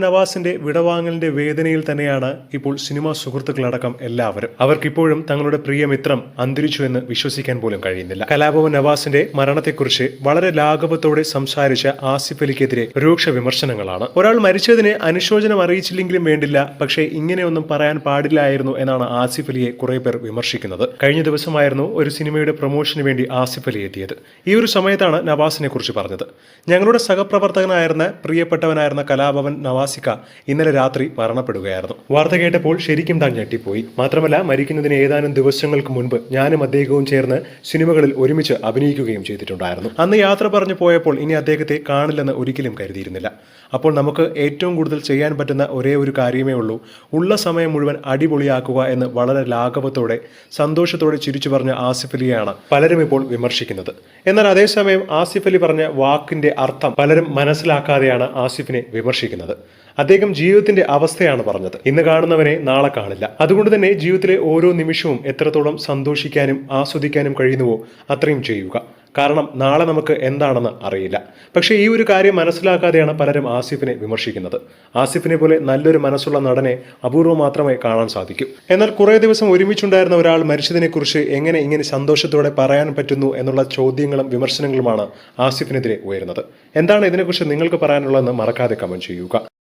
നവാസിന്റെ വിടവാങ്ങലിന്റെ വേദനയിൽ തന്നെയാണ് ഇപ്പോൾ സിനിമാ സുഹൃത്തുക്കളടക്കം എല്ലാവരും. അവർക്കിപ്പോഴും തങ്ങളുടെ പ്രിയ മിത്രം അന്തരിച്ചു എന്ന് വിശ്വസിക്കാൻ പോലും കഴിയുന്നില്ല. കലാഭവൻ നവാസിന്റെ മരണത്തെക്കുറിച്ച് വളരെ ലാഘവത്തോടെ സംസാരിച്ച ആസിഫ് അലിക്കെതിരെ രൂക്ഷ വിമർശനങ്ങളാണ്. ഒരാൾ മരിച്ചതിനെ അനുശോചനം അറിയിച്ചില്ലെങ്കിലും വേണ്ടില്ല പക്ഷേ ഇങ്ങനെയൊന്നും പറയാൻ പാടില്ലായിരുന്നു എന്നാണ് ആസിഫ് അലിയെ കുറെ പേർ വിമർശിക്കുന്നത്. കഴിഞ്ഞ ദിവസമായിരുന്നു ഒരു സിനിമയുടെ പ്രൊമോഷന് വേണ്ടി ആസിഫ് അലി എത്തിയത്. ഈ ഒരു സമയത്താണ് നവാസിനെ കുറിച്ച് പറഞ്ഞത്. ഞങ്ങളുടെ സഹപ്രവർത്തകനായിരുന്ന പ്രിയപ്പെട്ടവനായിരുന്ന കലാഭവൻ നവാസിക്ക ഇന്നലെ രാത്രി മരണപ്പെടുകയായിരുന്നു. വാർത്ത കേട്ടപ്പോൾ ശരിക്കും താൻ ഞെട്ടിപ്പോയി. മാത്രമല്ല മരിക്കുന്നതിന് ഏതാനും ദിവസങ്ങൾക്ക് മുൻപ് ഞാനും അദ്ദേഹവും ചേർന്ന് സിനിമകളിൽ ഒരുമിച്ച് അഭിനയിക്കുകയും ചെയ്തിട്ടുണ്ടായിരുന്നു. അന്ന് യാത്ര പറഞ്ഞു പോയപ്പോൾ ഇനി അദ്ദേഹത്തെ കാണില്ലെന്ന് ഒരിക്കലും കരുതിയിരുന്നില്ല. അപ്പോൾ നമുക്ക് ഏറ്റവും കൂടുതൽ ചെയ്യാൻ പറ്റുന്ന ഒരേ ഒരു കാര്യമേ ഉള്ളൂ. ഉള്ള സമയം മുഴുവൻ അടിപൊളിയാക്കുക എന്ന് വളരെ ലാഘവത്തോടെ സന്തോഷത്തോടെ ചിരിച്ചു പറഞ്ഞ ആസിഫ് അലിയാണ് പലരും ഇപ്പോൾ വിമർശിക്കുന്നത്. എന്നാൽ അതേസമയം ആസിഫ് അലി പറഞ്ഞ വാക്കിന്റെ അർത്ഥം പലരും മനസ്സിലാക്കാതെയാണ് ആസിഫിനെ വിമർശിക്കുന്നത്. അദ്ദേഹം ജീവിതത്തിന്റെ അവസ്ഥയാണ് പറഞ്ഞത്. ഇന്ന് കാണുന്നവനെ നാളെ കാണില്ല. അതുകൊണ്ട് തന്നെ ജീവിതത്തിലെ ഓരോ നിമിഷവും എത്രത്തോളം സന്തോഷിക്കാനും ആസ്വദിക്കാനും കഴിയുന്നുവോ അത്രയും ചെയ്യുക. കാരണം നാളെ നമുക്ക് എന്താണെന്ന് അറിയില്ല. പക്ഷേ ഈ ഒരു കാര്യം മനസ്സിലാക്കാതെയാണ് പലരും ആസിഫിനെ വിമർശിക്കുന്നത്. ആസിഫിനെ പോലെ നല്ലൊരു മനസ്സുള്ള നടനെ അപൂർവം മാത്രമേ കാണാൻ സാധിക്കൂ. എന്നാൽ കുറേ ദിവസം ഒരുമിച്ചുണ്ടായിരുന്ന ഒരാൾ മരിച്ചതിനെക്കുറിച്ച് എങ്ങനെ ഇങ്ങനെ സന്തോഷത്തോടെ പറയാൻ പറ്റുന്നു എന്നുള്ള ചോദ്യങ്ങളും വിമർശനങ്ങളുമാണ് ആസിഫിനെതിരെ ഉയരുന്നത്. എന്താണ് ഇതിനെക്കുറിച്ച് നിങ്ങൾക്ക് പറയാനുള്ളതെന്ന് മറക്കാതെ കമന്റ് ചെയ്യുക.